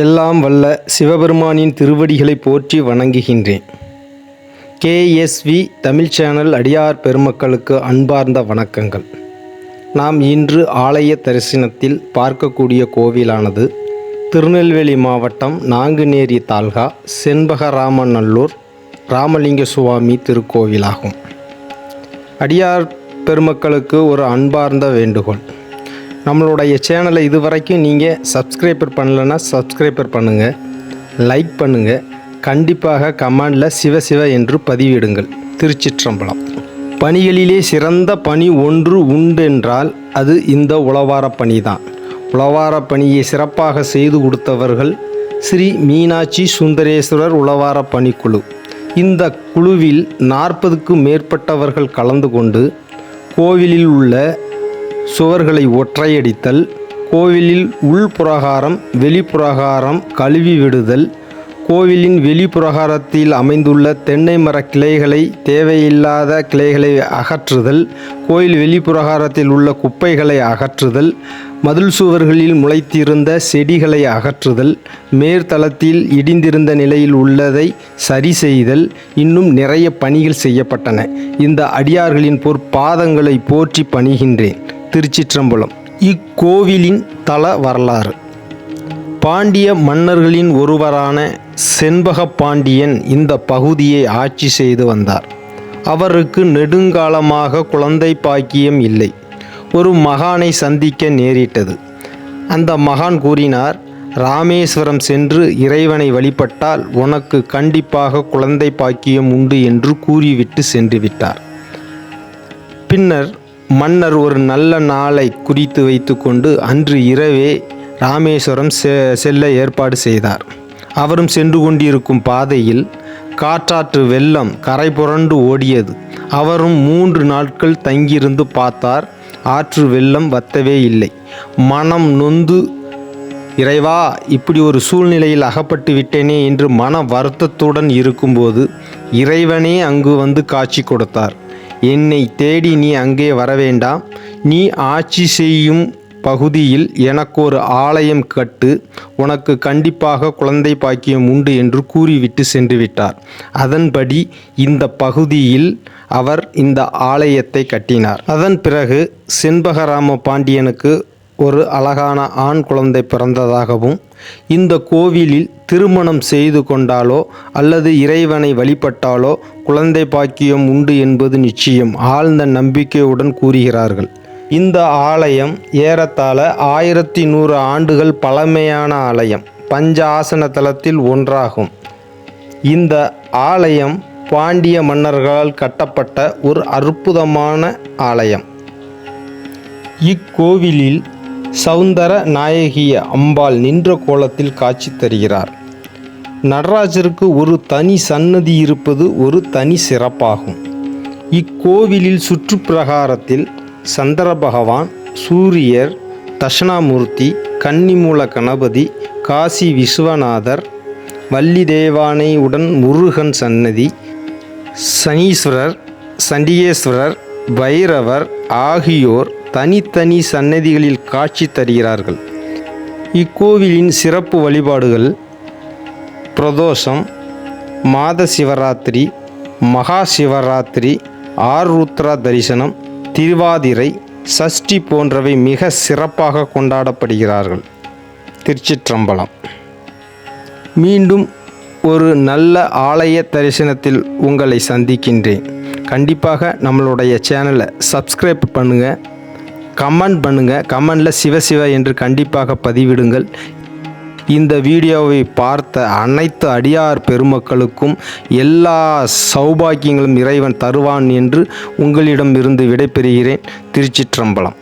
எல்லாம் வல்ல சிவபெருமானின் திருவடிகளை போற்றி வணங்குகின்றேன். கேஎஸ்வி தமிழ் சேனல் அடியார் பெருமக்களுக்கு அன்பார்ந்த வணக்கங்கள். நாம் இன்று ஆலய தரிசனத்தில் பார்க்கக்கூடிய கோவிலானது திருநெல்வேலி மாவட்டம் நாங்குநேரி தால்கா செண்பகராமநல்லூர் ராமலிங்க சுவாமி திருக்கோவிலாகும். அடியார் பெருமக்களுக்கு ஒரு அன்பார்ந்த வேண்டுகோள். நம்மளுடைய சேனலை இது வரைக்கும் நீங்கள் சப்ஸ்கிரைபர் பண்ணலைன்னா சப்ஸ்கிரைபர் பண்ணுங்கள் லைக் பண்ணுங்கள் கண்டிப்பாக கமெண்டில் சிவ என்று பதிவிடுங்கள். திருச்சிற்றம்பலம். பணிகளிலே சிறந்த பணி ஒன்று உண்டென்றால் அது இந்த உளவார பணி தான் உளவார பணியை சிறப்பாக செய்து கொடுத்தவர்கள் ஸ்ரீ மீனாட்சி சுந்தரேஸ்வரர் உளவார பணிக்குழு. இந்த குழுவில் நாற்பதுக்கும் மேற்பட்டவர்கள் கலந்து கொண்டு கோவிலில் உள்ள சுவர்களை ஒற்றையடித்தல் கோவிலில் உள்புறகாரம் வெளிப்புறகாரம் கழுவி விடுதல் கோவிலின் வெளிப்புறகாரத்தில் அமைந்துள்ள தென்னை மர கிளைகளை தேவையில்லாத கிளைகளை அகற்றுதல் கோயில் வெளிப்புறகாரத்தில் உள்ள குப்பைகளை அகற்றுதல் மதில் சுவர்களில் முளைத்திருந்த செடிகளை அகற்றுதல் மேற்தளத்தில் இடிந்திருந்த நிலையில் உள்ளதை சரி செய்தல் இன்னும் நிறைய பணிகள் செய்யப்பட்டன. இந்த அடியார்களின் பொற்பாதங்களை போற்றி பணிகின்றேன். திருச்சிற்றம்பலம். இக்கோவிலின் தல வரலாறு. பாண்டிய மன்னர்களின் ஒருவரான செண்பக பாண்டியன் இந்த பகுதியை ஆட்சி செய்து வந்தார். அவருக்கு நெடுங்காலமாக குழந்தை பாக்கியம் இல்லை. ஒரு மகானை சந்திக்க நேரிட்டது. அந்த மகான் கூறினார் ராமேஸ்வரம் சென்று இறைவனை வழிபட்டால் உனக்கு கண்டிப்பாக குழந்தை பாக்கியம் உண்டு என்று கூறிவிட்டு சென்று விட்டார் பின்னர் மன்னர் ஒரு நல்ல நாளை குறித்து வைத்துக்கொண்டு அன்று இரவே ராமேஸ்வரம் செ செல்ல ஏற்பாடு செய்தார். அவரும் சென்று கொண்டிருக்கும் பாதையில் காற்றாற்று வெள்ளம் கரை புரண்டு ஓடியது. அவரும் மூன்று நாட்கள் தங்கியிருந்து பார்த்தார் ஆற்று வெள்ளம் வத்தவே இல்லை. மனம் நொந்து இறைவா இப்படி ஒரு சூழ்நிலையில் அகப்பட்டு விட்டேனே என்று மன வருத்தத்துடன் இருக்கும்போது இறைவனே அங்கு வந்து காட்சி கொடுத்தார். என்னை தேடி நீ அங்கே வரவேண்டாம் நீ ஆட்சி செய்யும் பகுதியில் எனக்கு ஒரு ஆலயம் கட்டு. உனக்கு கண்டிப்பாக குழந்தை பாக்கியம் உண்டு என்று கூறிவிட்டு சென்று விட்டார் அதன்படி இந்த பகுதியில் அவர் இந்த ஆலயத்தை கட்டினார். அதன் பிறகு செண்பகராம பாண்டியனுக்கு ஒரு அழகான ஆண் குழந்தை பிறந்ததாகவும் இந்த கோவிலில் திருமணம் செய்து கொண்டாலோ அல்லது இறைவனை வழிபட்டாலோ குழந்தை பாக்கியம் உண்டு என்பது நிச்சயம் ஆழ்ந்த நம்பிக்கையுடன் கூறுகிறார்கள். இந்த ஆலயம் ஏறத்தாழ ஆயிரத்தி நூறு ஆண்டுகள் பழமையான ஆலயம் பஞ்ச ஆசன தலத்தில் ஒன்றாகும். இந்த ஆலயம் பாண்டிய மன்னர்களால் கட்டப்பட்ட ஒரு அற்புதமான ஆலயம். இக்கோவிலில் சவுந்தர நாயகிய அம்பாள் நின்ற கோலத்தில் காட்சி தருகிறார். நடராஜருக்கு ஒரு தனி சன்னதி இருப்பது ஒரு தனி சிறப்பாகும். இக்கோவிலில் சுற்றுப்பிரகாரத்தில் சந்திர பகவான் சூரியர் தட்சணாமூர்த்தி கன்னிமூல கணபதி காசி விஸ்வநாதர் வள்ளி தேவானை உடன் முருகன் சன்னதி சனீஸ்வரர் சண்டிகேஸ்வரர் பைரவர் ஆகியோர் தனித்தனி சன்னதிகளில் காட்சி தருகிறார்கள். இக்கோவிலின் சிறப்பு வழிபாடுகள் பிரதோஷம் மாத சிவராத்திரி மகா சிவராத்திரி ஆர்ருத்ரா தரிசனம் திருவாதிரை சஷ்டி போன்றவை மிக சிறப்பாக கொண்டாடப்படுகிறார்கள். திருச்சிற்றம்பலம். மீண்டும் ஒரு நல்ல ஆலய தரிசனத்தில் உங்களை சந்திக்கின்றேன். கண்டிப்பாக நம்மளுடைய சேனலை சப்ஸ்கிரைப் பண்ணுங்கள் கமெண்ட் பண்ணுங்கள் கமெண்டில் சிவசிவ என்று கண்டிப்பாக பதிவிடுங்கள். இந்த வீடியோவை பார்த்த அனைத்து அடியார் பெருமக்களுக்கும் எல்லா சௌபாக்கியங்களும் இறைவன் தருவான் என்று உங்களிடம் இருந்து விடைபெறுகிறேன். திருச்சிற்றம்பலம்.